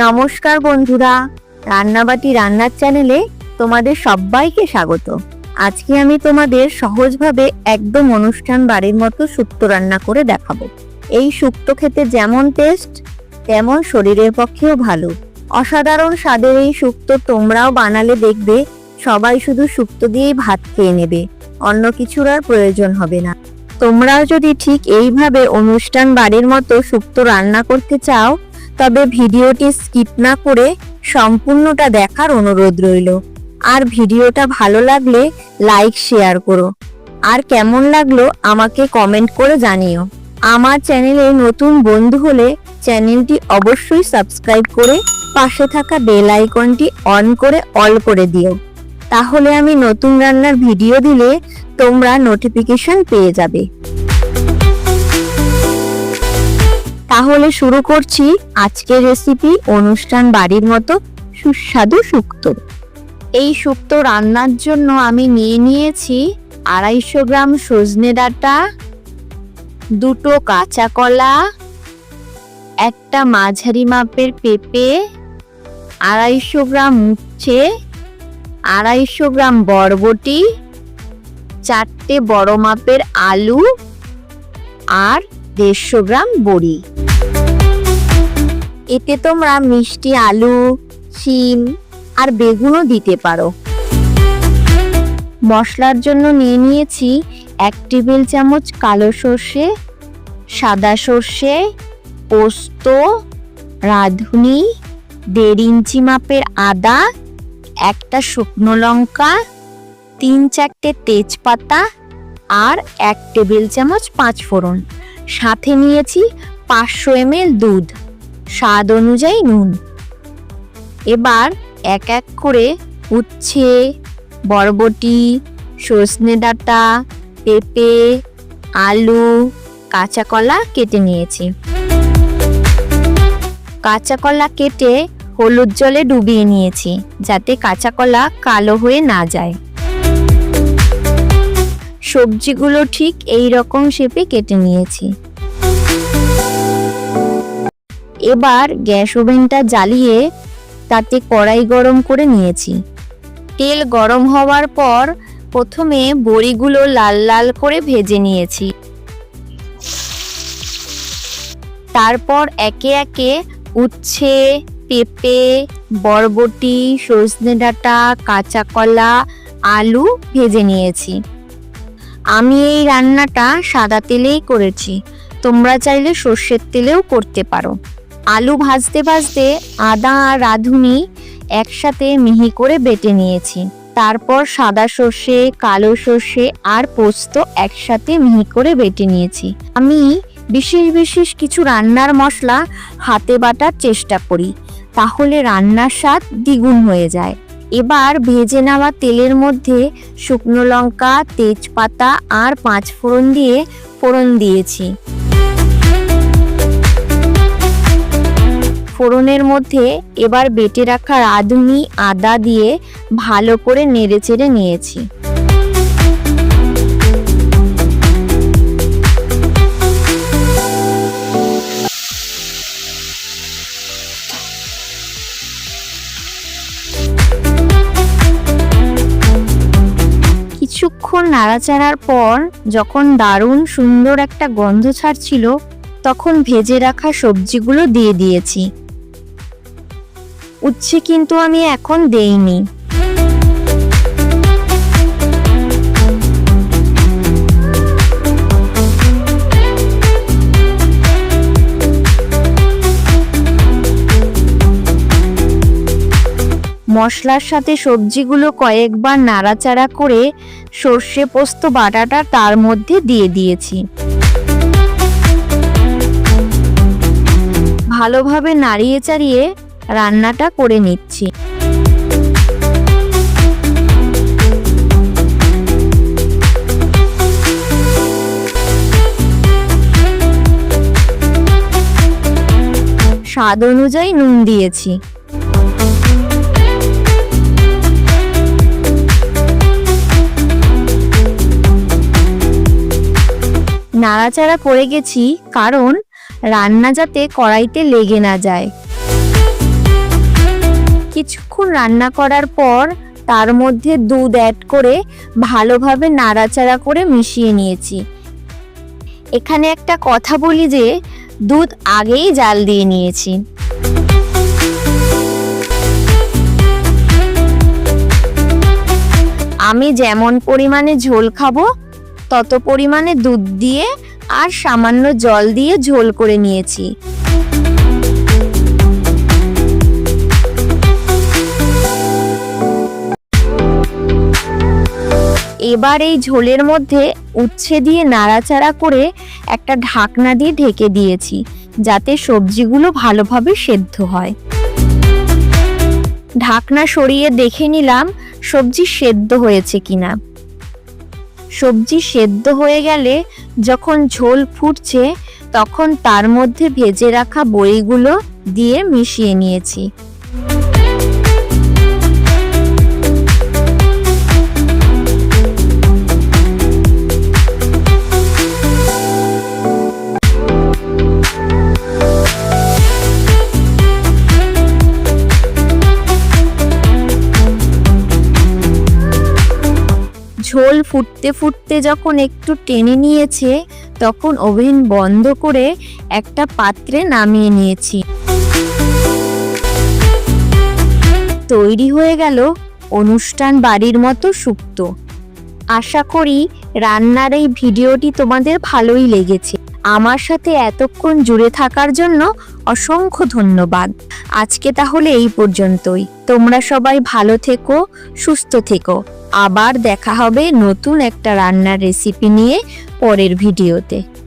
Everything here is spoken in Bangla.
নমস্কার বন্ধুরা, রান্নাবাটি রান্নার চ্যানেলে তোমাদের সবাইকে স্বাগত। আজকে আমি তোমাদের সহজভাবে একদম অনুষ্ঠান বাড়ির মতো শুক্তো রান্না করে দেখাবো। এই শুক্তো খেতে যেমন টেস্ট তেমন শরীরের পক্ষেও ভালো। অসাধারণ স্বাদের এই শুক্তো তোমরাও বানালে দেখবে, সবাই শুধু শুক্তো দিয়েই ভাত খেয়ে নেবে, অন্য কিছুর আর প্রয়োজন হবে না। তোমরাও যদি ঠিক এইভাবে অনুষ্ঠান বাড়ির মতো শুক্তো রান্না করতে চাও তবে ভিডিওটি স্কিপ না করে সম্পূর্ণটা দেখার অনুরোধ রইল। আর ভিডিওটা ভালো লাগলে লাইক, শেয়ার করো। আর কেমন লাগল আমাকে কমেন্ট করে জানিও। আমার চ্যানেলে নতুন বন্ধু হলে চ্যানেলটি অবশ্যই সাবস্ক্রাইব করে পাশে থাকা বেল আইকনটি অন করে অল করে দিও। তাহলে আমি নতুন রান্নার ভিডিও দিলে তোমরা নোটিফিকেশন পেয়ে যাবে। তাহলে শুরু করছি আজকের রেসিপি অনুষ্ঠান বাড়ির মতো সুস্বাদু শুক্তো। এই শুক্তো রান্নার জন্য আমি নিয়ে নিয়েছি আড়াইশো গ্রাম সজনে ডাঁটা, দুটো কাঁচা কলা, একটা মাঝারি মাপের পেঁপে, আড়াইশো গ্রাম উচ্ছে, আড়াইশো গ্রাম বরবটি, চারটে বড় মাপের আলু আর দেড়শো গ্রাম বড়ি। এতে তোমরা মিষ্টি আলু, শিম আর বেগুনও দিতে পারো। মশলার জন্য নিয়ে নিয়েছি এক টেবিল চামচ কালো সর্ষে, সাদা সর্ষে, পোস্ত, রাঁধুনি, দেড় ইঞ্চি মাপের আদা, একটা শুকনো লঙ্কা, তিন চারটে তেজপাতা আর এক টেবিল চামচ পাঁচ ফোড়ন সাথে নিয়েছি পাঁচশো এমএল দুধ। স্বাদ অনুযায়ী নুন। এবার এক এক করে উচ্ছে, বরবটি সজনে ডাঁটা, পেঁপে, আলু, কাঁচা কলা কেটে নিয়েছি। কাঁচা কলা কেটে হলুদ জলে ডুবিয়ে নিয়েছি যাতে কাঁচা কলা কালো হয়ে না যায়। সবজিগুলো ঠিক এই রকম শেপে কেটে নিয়েছি। এবার গ্যাস ওভেনটা জ্বালিয়ে তাতে কড়াই গরম করে নিয়েছি। তেল গরম হওয়ার পর প্রথমে বড়িগুলো লাল লাল করে ভেজে নিয়েছি। তারপর একে একে উচ্ছে, পেঁপে, বরবটি, সজনে ডাঁটা, কাঁচা কলা, আলু ভেজে নিয়েছি। আমি এই রান্নাটা সাদা তেলেই করেছি। তোমরা চাইলে সর্ষের তেলেও করতে পারো। আলু ভাজতে ভাজতে আদা আর রাঁধুনি একসাথে মিহি করে বেটে নিয়েছি। তারপর সাদা সর্ষে, কালো সর্ষে আর পোস্ত একসাথে মিহি করে বেটে নিয়েছি। আমি বিশেষ বিশেষ কিছু রান্নার মশলা হাতে বাটার চেষ্টা করি। তাহলে রান্নার স্বাদ দ্বিগুণ হয়ে যায়। এবার ভেজে নেওয়া তেলের মধ্যে শুকনো লঙ্কা, তেজপাতা আর পাঁচ ফোড়ন দিয়ে ফোড়ন দিয়েছি। ফোড়নের মধ্যে এবার বেটে রাখা রাঁধুনি, আদা দিয়ে ভালো করে নেড়েচেড়ে নিয়েছি। নাড়াচাড়ার পর যখন দারুণ সুন্দর একটা গন্ধ ছাড়ছিল, তখন ভেজে রাখা সবজিগুলো দিয়ে দিয়েছি। উচ্ছে কিন্তু আমি এখন দেইনি। মশলার সাথে সবজিগুলো কয়েকবার নাড়াচাড়া করে সর্ষে পোস্ত বাটাটা তার মধ্যে দিয়ে দিয়েছি। ভালোভাবে নাড়িয়ে চাড়িয়ে রান্নাটা করে নিচ্ছি। স্বাদ অনুযায়ী নুন দিয়েছি। নাড়াচাড়া করে গেছি, কারণ রান্না যাতে কড়াইতে লেগে না যায়। কিছুক্ষণ রান্না করার পর তার মধ্যে দুধ অ্যাড করে ভালোভাবে নাড়াচাড়া করে মিশিয়ে নিয়েছি। এখানে একটা কথা বলি যে, দুধ আগেই জাল দিয়ে নিয়েছি। আমি যেমন পরিমাণে ঝোল খাব তত পরিমাণে দুধ দিয়ে আর সামান্য জল দিয়ে ঝোল করে নিয়েছি। এবার এই ঝোলের মধ্যে উচ্ছে দিয়ে নাড়াচাড়া করে একটা ঢাকনা দিয়ে ঢেকে দিয়েছি, যাতে সবজিগুলো ভালোভাবে সেদ্ধ হয়। ঢাকনা সরিয়ে দেখে নিলাম সবজি সেদ্ধ হয়েছে কিনা। সবজি সেদ্ধ হয়ে গেলে যখন ঝোল ফুটছে, তখন তার মধ্যে ভেজে রাখা বড়িগুলো দিয়ে মিশিয়ে নিয়েছি। ঝোল ফুটতে ফুটতে যখন একটু টেনে নিয়েছে, তখন ওভেন বন্ধ করে একটা পাত্রে নামিয়ে নিয়েছি। তৈরি হয়ে গেল অনুষ্ঠান বাড়ির মতো সুক্ত আশা করি রান্নার এই ভিডিওটি তোমাদের ভালোই লেগেছে। আমার সাথে এতক্ষণ জুড়ে থাকার জন্য অসংখ্য ধন্যবাদ। আজকে তাহলে এই পর্যন্তই। তোমরা সবাই ভালো থেকো, সুস্থ থেকো। আবার দেখা হবে নতুন একটা রান্নার রেসিপি নিয়ে পরের ভিডিওতে।